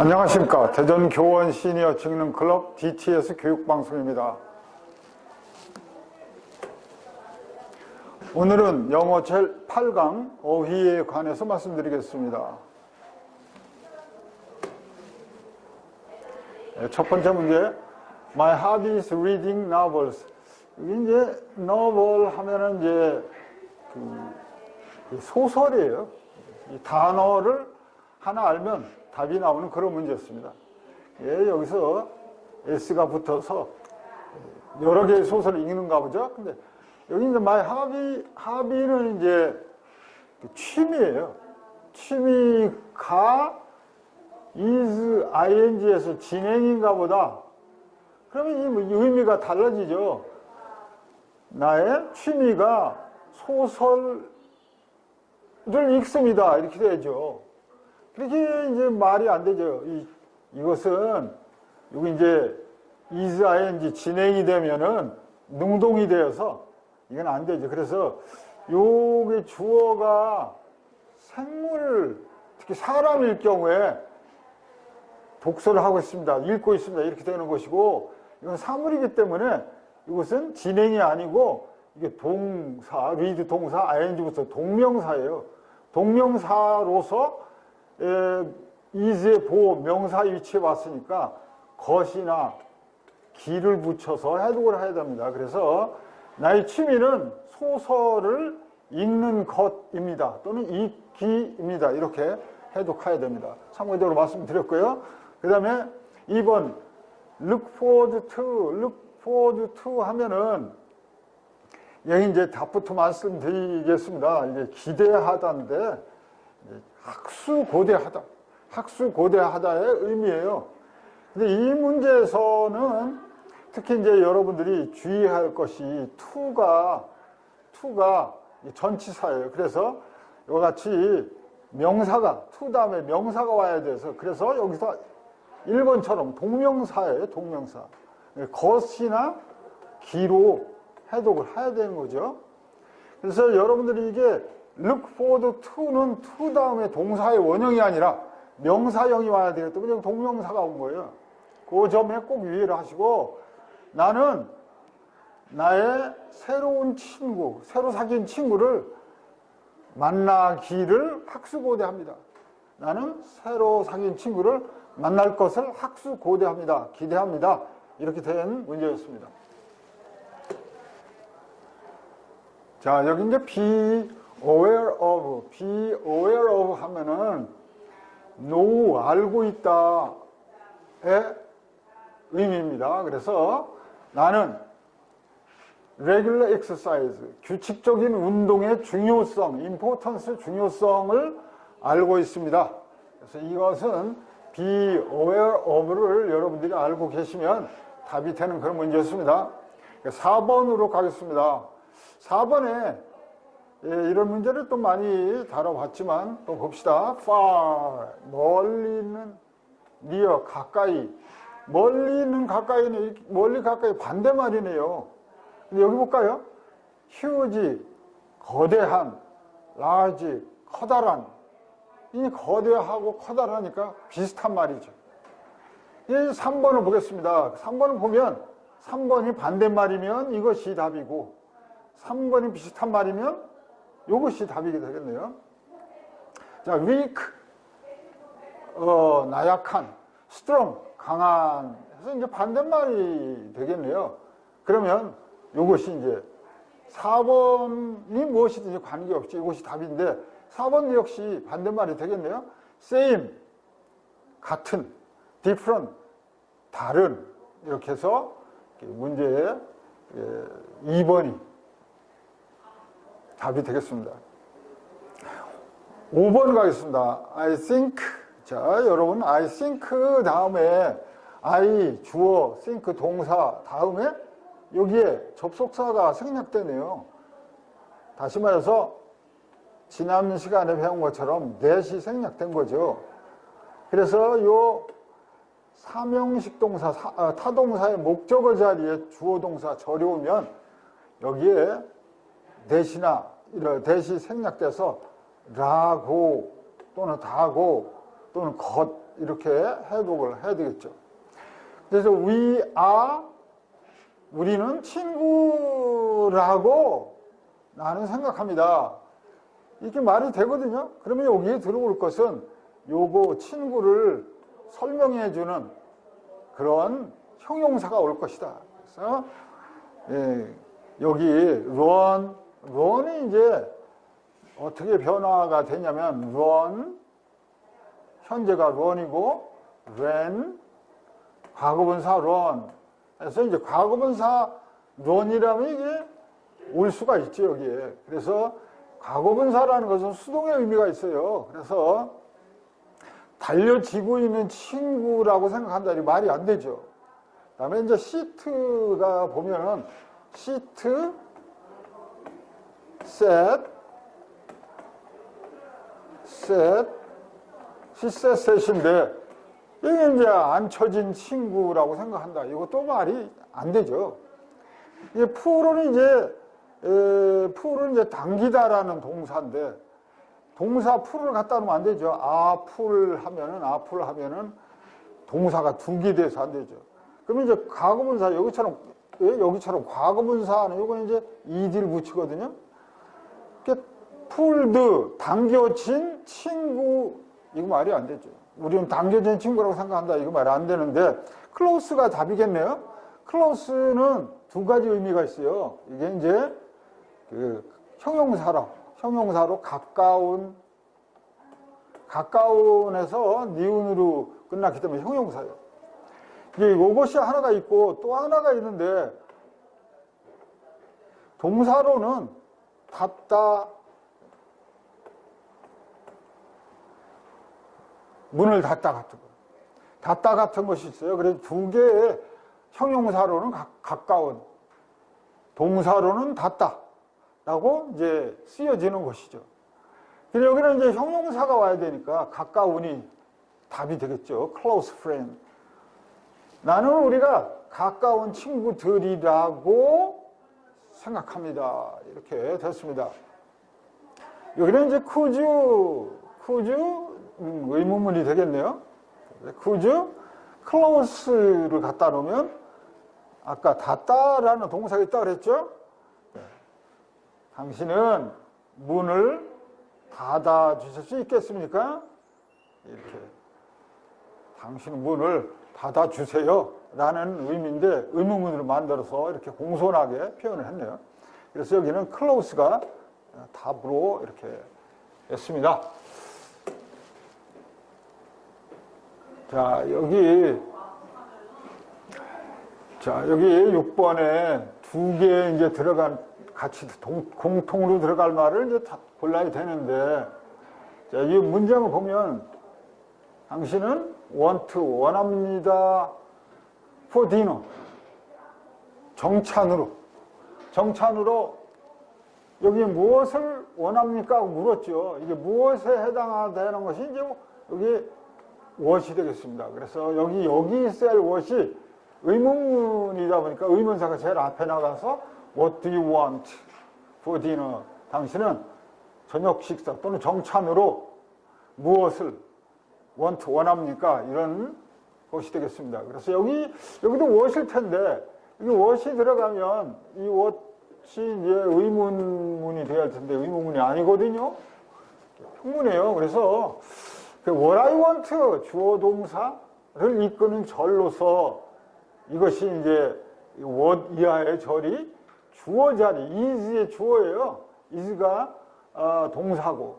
안녕하십니까. 대전 교원 시니어 직능 클럽 DTS 교육방송입니다. 오늘은 영어 제 8강 어휘에 관해서 말씀드리겠습니다. 네, 첫 번째 문제. My hobby is reading novels. 이게 이제 novel 하면은 이제 그 소설이에요. 이 단어를 하나 알면 답이 나오는 그런 문제였습니다. 예, 여기서 S가 붙어서 여러 개의 소설을 읽는가 보죠. 근데 여기 이제 my hobby, hobby는 이제 그 취미예요. 취미가 is ing에서 진행인가 보다. 그러면 이뭐 의미가 달라지죠. 나의 취미가 소설을 읽습니다. 이렇게 되죠. 그렇게 이제 말이 안 되죠. 이, 이것은, 여기 이제, is ing 진행이 되면은 능동이 되어서 이건 안 되죠. 그래서 요게 주어가 생물, 특히 사람일 경우에 독서를 하고 있습니다. 읽고 있습니다. 이렇게 되는 것이고, 이건 사물이기 때문에 이것은 진행이 아니고, 이게 동사, 리드 동사, ing부터 동명사예요. 동명사로서 에, is의 보호 명사 위치에 왔으니까 것이나 기를 붙여서 해독을 해야 됩니다. 그래서 나의 취미는 소설을 읽는 것입니다. 또는 읽기입니다. 이렇게 해독해야 됩니다. 참고적으로 말씀드렸고요. 그 다음에 2번 look forward to, look forward to 하면은 여기 이제 답부터 말씀드리겠습니다. 이제 기대하다인데 학수고대하다. 학수고대하다의 의미예요. 근데 이 문제에서는 특히 이제 여러분들이 주의할 것이 투가 투가 전치사예요. 그래서 이와 같이 명사가 투 다음에 명사가 와야 돼서 그래서 여기서 1번처럼 동명사예요. 동명사. 것이나 기로 해독을 해야 되는 거죠. 그래서 여러분들이 이게 look forward to는 to 다음에 동사의 원형이 아니라 명사형이 와야 되기 때문에 동명사가 온 거예요. 그 점에 꼭 유의를 하시고 나는 나의 새로운 친구, 새로 사귄 친구를 만나기를 학수고대합니다. 나는 새로 사귄 친구를 만날 것을 학수고대합니다. 기대합니다. 이렇게 된 문제였습니다. 자, 여기 이제 be aware of, be aware of 하면은 know, 알고 있다의 의미입니다. 그래서 나는 regular exercise, 규칙적인 운동의 중요성, importance 중요성을 알고 있습니다. 그래서 이것은 be aware of를 여러분들이 알고 계시면 답이 되는 그런 문제였습니다. 4번으로 가겠습니다. 4번에 예, 이런 문제를 또 많이 다뤄봤지만 또 봅시다. far 멀리 있는 near 가까이 멀리 있는 가까이는 멀리 가까이 반대말이네요. 여기 볼까요? huge 거대한 large 커다란 이 거대하고 커다라니까 비슷한 말이죠. 이 3번을 보겠습니다. 3번을 보면 3번이 반대말이면 이것이 답이고 3번이 비슷한 말이면 이것이 답이게 되겠네요. 자, weak, 어, 나약한, strong, 강한, 해서 이제 반대말이 되겠네요. 그러면 이것이 이제 4번이 무엇이든지 관계없이 이것이 답인데 4번 역시 반대말이 되겠네요. same, 같은, different, 다른, 이렇게 해서 문제의 2번이 답이 되겠습니다. 5번 가겠습니다. I think. 자, 여러분, I think 다음에 I 주어, think 동사 다음에 여기에 접속사가 생략되네요. 다시 말해서 지난 시간에 배운 것처럼 that이 생략된 거죠. 그래서 요 사명식 동사, 아, 타동사의 목적어 자리에 주어 동사 절여오면 여기에 대시나 이런 대시 생략돼서 라고 또는 다고 또는 것 이렇게 해독을 해야 되겠죠. 그래서 we are 우리는 친구라고 나는 생각합니다. 이렇게 말이 되거든요. 그러면 여기에 들어올 것은 요거 친구를 설명해 주는 그런 형용사가 올 것이다. 그래서 예, 여기 run, run이 이제 어떻게 변화가 되냐면 run 현재가 run이고 ran 과거분사 run 그래서 이제 과거분사 run이라면 이게 올 수가 있죠 여기에. 그래서 과거분사라는 것은 수동의 의미가 있어요. 그래서 달려지고 있는 친구라고 생각한다. 이 말이 안 되죠. 그 다음에 이제 시트가 보면은 시트 set set 시셋 셋인데 이게 이제 앉혀진 친구라고 생각한다. 이것도 말이 안 되죠. 이게 풀은 이제 에, 풀은 이제 당기다라는 동사인데 동사 풀을 갖다 놓으면 안 되죠. 아 풀 하면은 아 풀 하면은 동사가 두개 돼서 안 되죠. 그러면 이제 과거분사 여기처럼 예, 여기처럼 과거분사는 이거 이제 이디를 붙이거든요. 풀드 당겨진 친구 이거 말이 안 되죠. 우리는 당겨진 친구라고 생각한다. 이거 말이 안 되는데 클로스가 답이겠네요. 클로스는 두 가지 의미가 있어요. 이게 이제 그 형용사로 형용사로 가까운 가까운에서 니은으로 끝났기 때문에 형용사예요. 이게 이것이 하나가 있고 또 하나가 있는데 동사로는 닫다 문을 닫다 같은 거. 닫다 같은 것이 있어요. 그래서 두 개의 형용사로는 가, 가까운, 동사로는 닫다. 라고 이제 쓰여지는 것이죠. 근데 여기는 이제 형용사가 와야 되니까 가까운이 답이 되겠죠. close friend. 나는 우리가 가까운 친구들이라고 생각합니다. 이렇게 됐습니다. 여기는 이제 쿠즈, 쿠즈 음, 의문문이 되겠네요. 쿠즈 클로스를 갖다 놓으면 아까 닫다라는 동사가 있다고 그랬죠? 네. 당신은 문을 닫아 주실 수 있겠습니까? 이렇게 당신은 문을 닫아 주세요 라는 의미인데 의문문으로 만들어서 이렇게 공손하게 표현을 했네요. 그래서 여기는 클로스가 답으로 이렇게 했습니다. 자, 여기, 자, 여기 6번에 두 개 이제 들어간, 같이 동, 공통으로 들어갈 말을 이제 다 골라야 되는데, 자, 이 문장을 보면, 당신은 want, 원합니다. Dinner. 정찬으로. 정찬으로 여기 무엇을 원합니까? 물었죠. 이게 무엇에 해당되는 것이 이제 여기 what이 되겠습니다. 그래서 여기, 여기 할 what이 의문이다 보니까 의문사가 제일 앞에 나가서 What do you want for dinner? 당신은 저녁 식사 또는 정찬으로 무엇을 want, 원합니까? 이런 것이 되겠습니다. 그래서 여기, 여기도 what일 텐데, 이게 what이 들어가면 이 what이 이제 의문문이 되어야 할 텐데 의문문이 아니거든요. 평문이에요. 그래서 그 what I want 주어 동사를 이끄는 절로서 이것이 이제 what 이하의 절이 주어 자리 is의 주어예요. is가 어, 동사고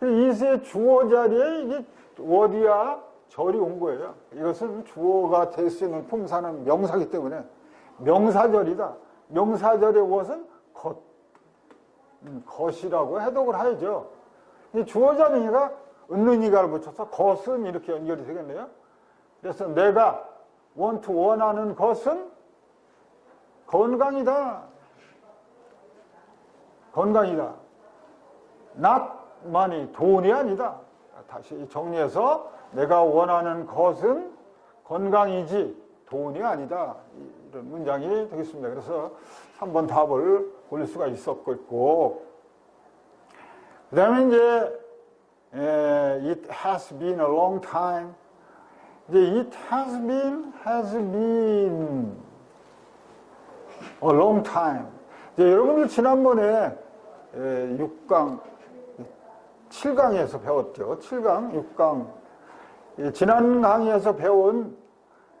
is의 주어 자리에 이게 what 이하 절이 온 거예요. 이것은 주어가 될 수 있는 품사는 명사기 때문에 명사절이다. 명사절의 what은 것, 음, 것이라고 해독을 하야죠. 주어 자리가 은는 이가를 붙여서 것은 이렇게 연결이 되겠네요. 그래서 내가 want 원하는 것은 건강이다. 건강이다. not money 돈이 아니다. 다시 정리해서 내가 원하는 것은 건강이지 돈이 아니다. 이런 문장이 되겠습니다. 그래서 3번 답을 고를 수가 있었고 그 다음에 이제 에, it has been a long time. 이제 it has been, has been a long time. 이제 여러분들 지난번에 에, 6강, 7강에서 배웠죠. 7강, 6강. 이 지난 강의에서 배운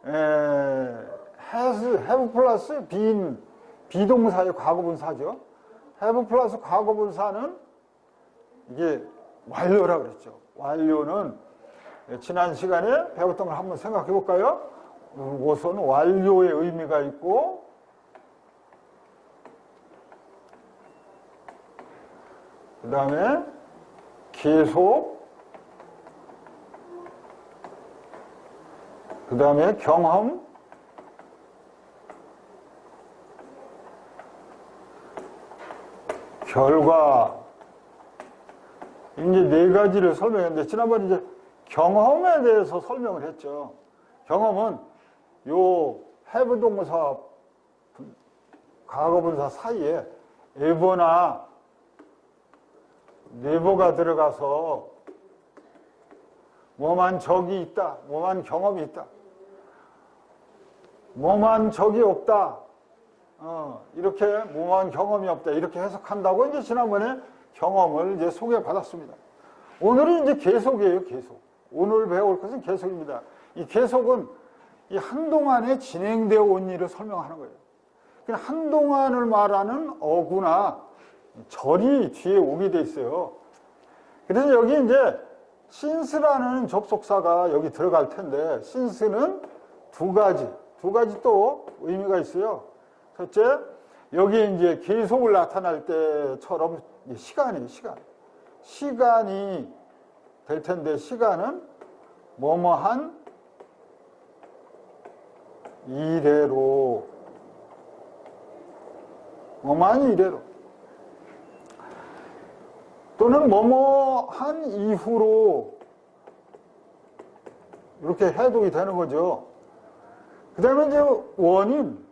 에, has, have 플러스 been 비동사의 과거분사죠. have 플러스 과거분사는 이게 완료라 그랬죠. 완료는 지난 시간에 배웠던 걸 한번 생각해 볼까요? 우선 완료의 의미가 있고 그 다음에 계속 그 다음에 경험 결과 이제 네 가지를 설명했는데 지난번에 이제 경험에 대해서 설명을 했죠. 경험은 요 have 동사 과거분사 사이에 ever나 never가 들어가서 뭐만 적이 있다, 뭐만 경험이 있다, 뭐만 적이 없다, 어, 이렇게 뭐만 경험이 없다 이렇게 해석한다고 이제 지난번에 경험을 이제 소개받았습니다. 오늘은 이제 계속이에요, 계속. 오늘 배울 것은 계속입니다. 이 계속은 이 한동안에 진행되어 온 일을 설명하는 거예요. 그냥 한동안을 말하는 어구나 절이 뒤에 오게 돼 있어요. 그래서 여기 이제 신스라는 접속사가 여기 들어갈 텐데 신스는 두 가지, 두 가지 또 의미가 있어요. 첫째, 여기 이제 계속을 나타날 때처럼 시간이에요, 시간. 시간이 될 텐데, 시간은 뭐뭐한 이래로, 뭐뭐한 이래로. 또는 뭐뭐한 이후로 이렇게 해독이 되는 거죠. 그 다음에 이제 원인,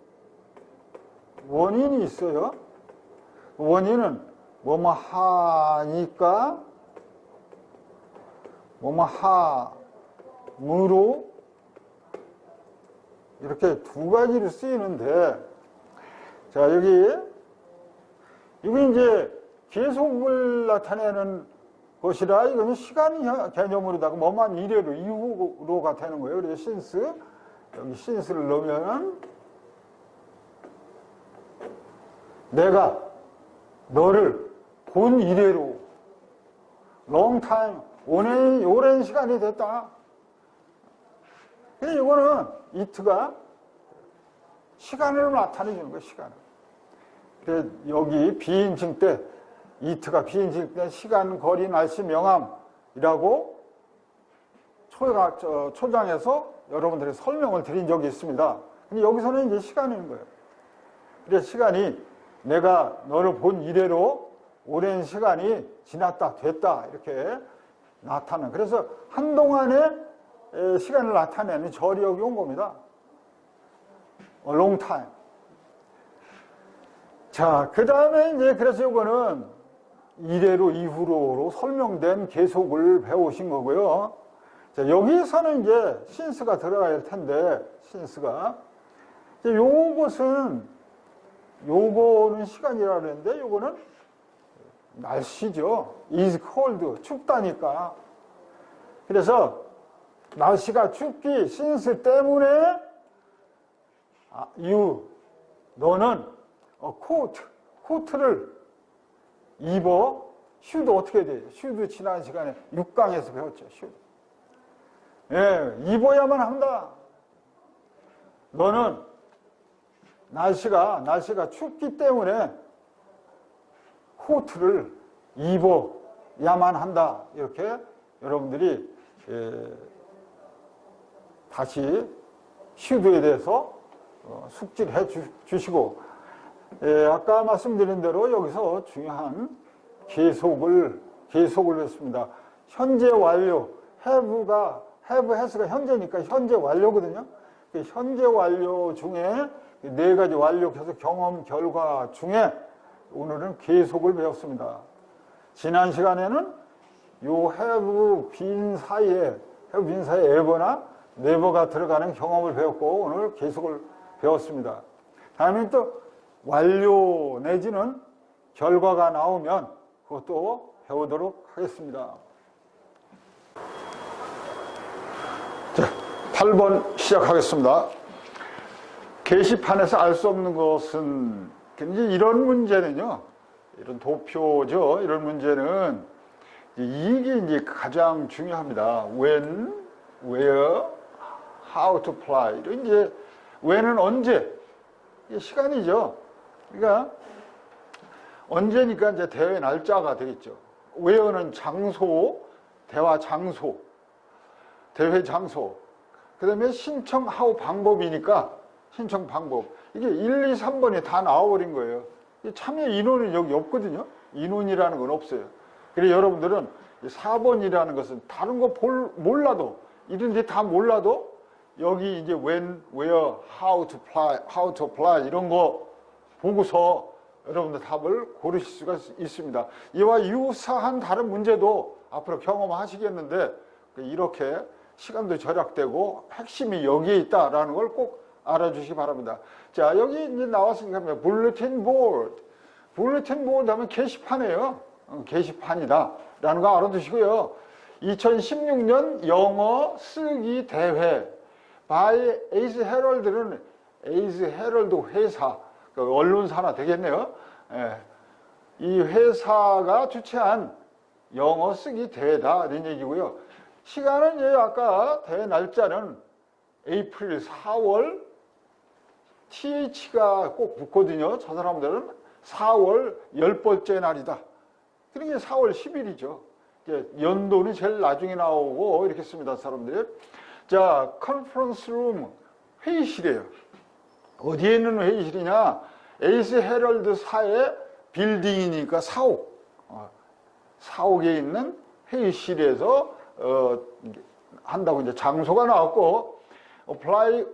원인이 있어요. 원인은 뭐뭐 하니까 뭐뭐 함으로 이렇게 두 가지로 쓰이는데 자 여기 이게 이제 계속을 나타내는 것이라 이거는 시간 개념으로다가 뭐만 이래로 이후로가 되는 거예요. 그래서 신스 여기 신스를 넣으면은 내가 너를 본 이래로 time 오랜, 오랜 시간이 됐다. 근데 이거는 이트가 시간을 나타내주는 거예요, 시간을. 여기 비인칭 때 이트가 비인칭 때 시간, 거리, 날씨, 명암이라고 저, 초장에서 여러분들이 설명을 드린 적이 있습니다. 근데 여기서는 이제 시간인 거예요. 그래서 시간이 내가 너를 본 이래로 오랜 시간이 지났다, 됐다, 이렇게 나타나는. 그래서 한동안의 시간을 나타내는 여기 온 겁니다. A long time. 자, 그 다음에 이제 그래서 이거는 이래로 이후로로 설명된 계속을 배우신 거고요. 자, 여기서는 이제 신스가 들어가야 할 텐데, 신스가. 요것은, 요거는 시간이라 그랬는데, 요거는 날씨죠. is cold. 춥다니까. 그래서 날씨가 춥기, 신스 때문에, 아, you, 너는 어, 코트, 코트를 입어. 슈도 어떻게 돼요? 슈도 지난 시간에 6강에서 배웠죠. 슈. 예, 입어야만 한다. 너는 날씨가, 날씨가 춥기 때문에 코트를 입어야만 한다. 이렇게 여러분들이 예, 다시 슈도에 대해서 어, 숙지를 해 주, 시고 예, 아까 말씀드린 대로 여기서 중요한 계속을 계속을 했습니다. 현재 완료 have가 have has가 현재니까 현재 완료거든요. 그 현재 완료 중에 네 가지 완료 계속 경험 결과 중에 오늘은 계속을 배웠습니다. 지난 시간에는 요 have been 사이에 have been 사이에 ever나 never가 들어가는 경험을 배웠고 오늘 계속을 배웠습니다. 다음에 또 완료 내지는 결과가 나오면 그것도 배우도록 하겠습니다. 8번 시작하겠습니다. 게시판에서 알 수 없는 것은 이제 이런 문제는요. 이런 도표죠. 이런 문제는 이게 이제 가장 중요합니다. when, where, how to apply. 이제 when은 언제? 이게 시간이죠. 그러니까 언제니까 이제 대회 날짜가 되겠죠. where는 장소, 대화 장소, 대회 장소. 그 다음에 신청하고 방법이니까 신청 방법. 이게 1, 2, 3번이 다 나와버린 거예요. 이 참여 인원은 여기 없거든요. 인원이라는 건 없어요. 그래서 여러분들은 4번이라는 것은 다른 거 볼, 몰라도 이런 데 다 몰라도 여기 이제 when, where, how to apply, how to apply 이런 거 보고서 여러분들 답을 고르실 수가 있습니다. 이와 유사한 다른 문제도 앞으로 경험하시겠는데 이렇게 시간도 절약되고 핵심이 여기에 있다라는 걸 꼭 알아주시기 바랍니다. 자, 여기 이제 나왔으니까 보드. 불레틴 보드 하면 게시판이에요. 어, 게시판이다. 라는 거 알아두시고요. 2016년 영어 쓰기 대회 바이 에이즈 헤럴드는 에이즈 헤럴드 회사, 그 언론사나 되겠네요. 예. 이 회사가 주최한 영어 쓰기 대회다. 이런 얘기고요. 시간은 이제 아까 대회 날짜는 에이프릴 4월 TH가 꼭 붙거든요. 저 사람들은 4월 열 번째 날이다. 그러니까 4월 10일이죠. 연도는 제일 나중에 나오고 이렇게 씁니다. 사람들이. 자, 컨퍼런스 룸 회의실이에요. 어디에 있는 회의실이냐? 에이스 헤럴드 사의 빌딩이니까 사옥. 어, 사옥에 있는 회의실에서 어, 한다고 이제 장소가 나왔고 apply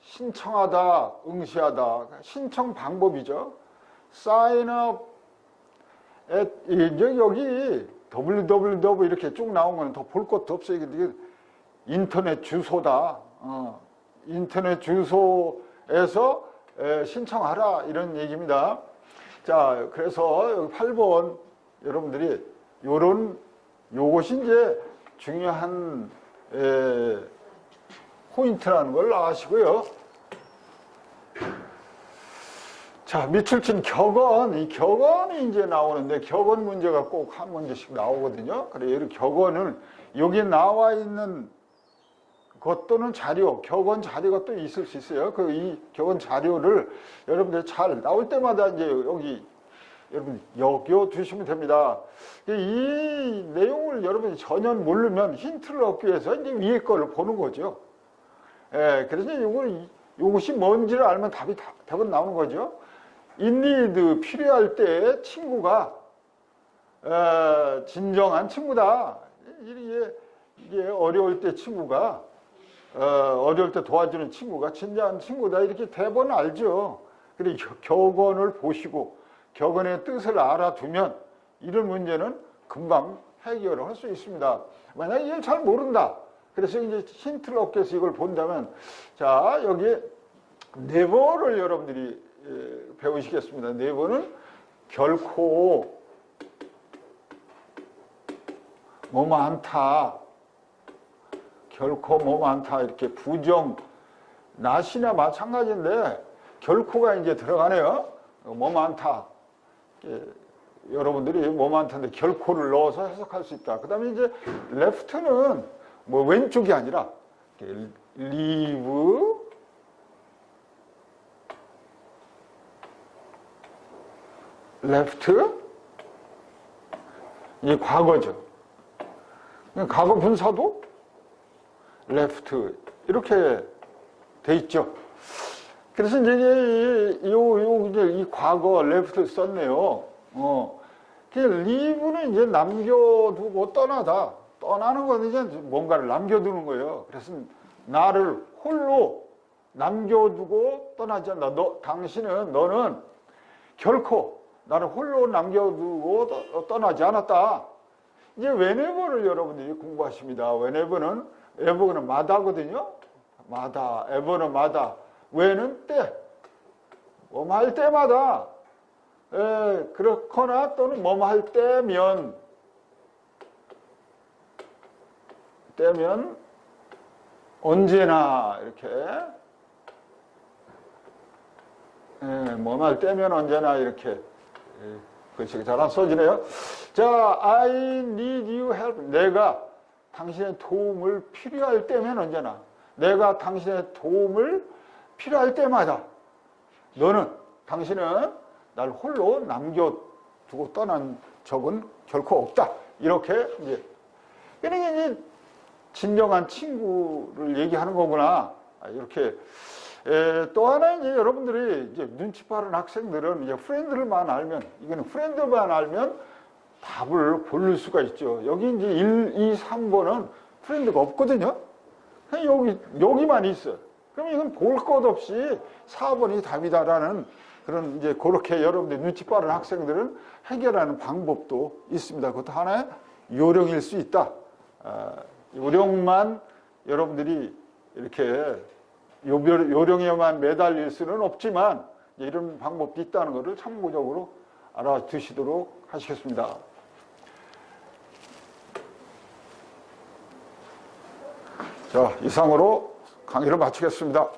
신청하다, 응시하다, 신청 방법이죠. sign up at, 이제 여기 www 이렇게 쭉 나온 거는 더볼 것도 없어요. 이게 인터넷 주소다. 어, 인터넷 주소에서 에, 신청하라 이런 얘기입니다. 자, 그래서 여기 8번 여러분들이 요런 요것이 이제 중요한 에, 포인트라는 걸 아시고요. 자, 밑줄 친 격언, 이 격언이 이제 나오는데 격언 문제가 꼭 한 문제씩 나오거든요. 그래, 이 격언은 여기 나와 있는 것 또는 자료, 격언 자료가 또 있을 수 있어요. 그 이 격언 자료를 여러분들 잘 나올 때마다 이제 여기 여러분 여겨 두시면 됩니다. 이 내용을 여러분이 전혀 모르면 힌트를 얻기 위해서 이제 위에 거를 보는 거죠. 예, 그래서 이걸 이것이 뭔지를 알면 답이 다, 답은 나오는 거죠. 인리드 필요할 때 친구가 어, 진정한 친구다. 이게, 이게 어려울 때 친구가 어, 어려울 때 도와주는 친구가 진정한 친구다. 이렇게 대본 알죠. 그래 격언을 보시고 격언의 뜻을 알아두면 이런 문제는 금방 해결을 할 수 있습니다. 만약 이걸 잘 모른다. 그래서 이제 힌트를 얻기 위해서 이걸 본다면 자 여기에 네버를 여러분들이 예, 배우시겠습니다. 네버는 결코 뭐 많다. 결코 뭐 많다. 이렇게 부정, 낫이나 마찬가지인데 결코가 이제 들어가네요. 뭐 많다. 예, 여러분들이 뭐 많다는데 결코를 넣어서 해석할 수 있다. 그 다음에 이제 left는 뭐 왼쪽이 아니라 leave left 이 과거죠. 과거 분사도 left 이렇게 돼 있죠. 그래서 이제 이, 요, 요, 이제 이 과거 left 썼네요. 어. 그 leave는 이제 남겨두고 떠나다. 떠나는 건 이제 뭔가를 남겨두는 거예요. 그래서 나를 홀로 남겨두고 떠나지 않는다. 너, 당신은, 너는 결코 나를 홀로 남겨두고 떠나지 않았다. 이제 whenever를 여러분들이 공부하십니다. whenever는 ever는 마다거든요. 마다, ever는 마다, when은 때. 뭐뭐 할 때마다. 에, 그렇거나 또는 뭐뭐 할 때면 때면 언제나 이렇게 예, 뭐말 때면 언제나 이렇게 예, 글씨가 잘 안 써지네요. 자, I need you help. 내가 당신의 도움을 필요할 때면 언제나 내가 당신의 도움을 필요할 때마다 너는 당신은 날 홀로 남겨두고 떠난 적은 결코 없다. 이렇게 이제 그러니까 이제 진정한 친구를 얘기하는 거구나. 아, 이렇게 에, 또 하나 이제 여러분들이 이제 눈치 빠른 학생들은 이제 프렌드를만 알면 이거는 프렌드만 알면 답을 고를 수가 있죠. 여기 이제 1, 2, 3번은 프렌드가 없거든요. 여기 여기만 있어. 그럼 이건 볼 것 없이 4번이 답이다라는 그런 이제 그렇게 여러분들 눈치 빠른 학생들은 해결하는 방법도 있습니다. 그것도 하나의 요령일 수 있다. 아, 요령만 여러분들이 이렇게 요령에만 매달릴 수는 없지만 이런 방법도 있다는 것을 참고적으로 알아두시도록 하시겠습니다. 자, 이상으로 강의를 마치겠습니다.